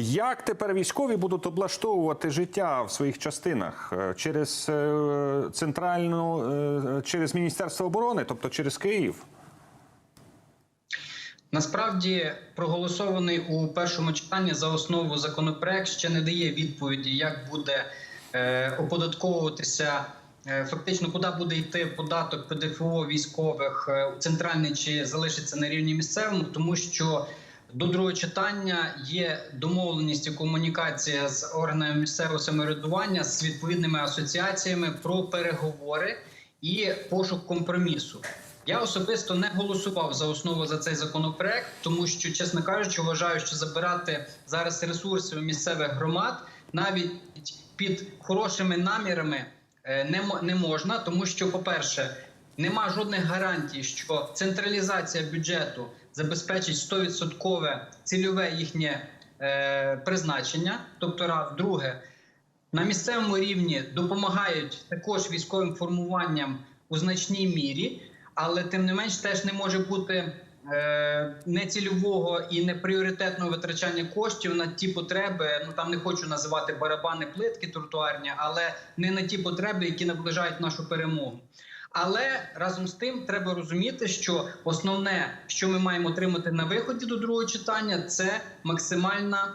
Як тепер військові будуть облаштовувати життя в своїх частинах Е, через е, центральну, е, через Міністерство оборони, тобто через Київ? Насправді проголосований у першому читанні за основу законопроект ще не дає відповіді, як буде е, оподатковуватися. е, Фактично, куди буде йти податок ПДФО військових е, центральний чи залишиться на рівні місцевому, тому що до другого читання є домовленість і комунікація з органами місцевого самоврядування з відповідними асоціаціями про переговори і пошук компромісу. Я особисто не голосував за основу за цей законопроект, тому що, чесно кажучи, вважаю, що забирати зараз ресурси у місцевих громад навіть під хорошими намірами е, не, мо- не можна, тому що, по-перше, нема жодних гарантій, що централізація бюджету забезпечить 100% цільове їхнє е, призначення. Тобто, раз, друге, на місцевому рівні допомагають також військовим формуванням у значній мірі, але тим не менш теж не може бути е, нецільового і непріоритетного витрачання коштів на ті потреби. Ну там не хочу називати барабани плитки тротуарні, але не на ті потреби, які наближають нашу перемогу. Але разом з тим треба розуміти, що основне, що ми маємо отримати на виході до другого читання, це максимальна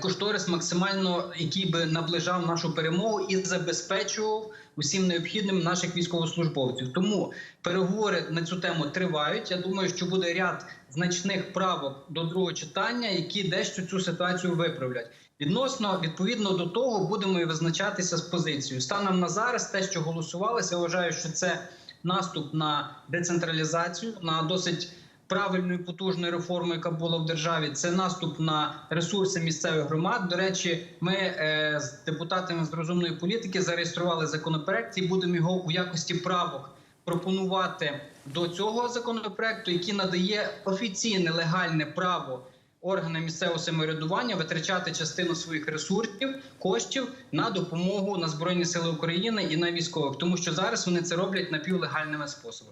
кошторис, максимально який би наближав нашу перемогу і забезпечував усім необхідним наших військовослужбовців. Тому переговори на цю тему тривають. Я думаю, що буде ряд значних правок до другого читання, які дещо цю ситуацію виправлять. Відносно відповідно до того, будемо і визначатися з позицією. Станом на зараз, те, що голосувалося, я вважаю, що це наступ на децентралізацію, на досить правильну і потужну реформу, яка була в державі. Це наступ на ресурси місцевих громад. До речі, ми е, з депутатами з розумної політики зареєстрували законопроект і будемо його у якості правок пропонувати до цього законопроекту, який надає офіційне легальне право органам місцевого самоврядування витрачати частину своїх ресурсів, коштів на допомогу на збройні сили України і на військових, тому що зараз вони це роблять напівлегальними способами.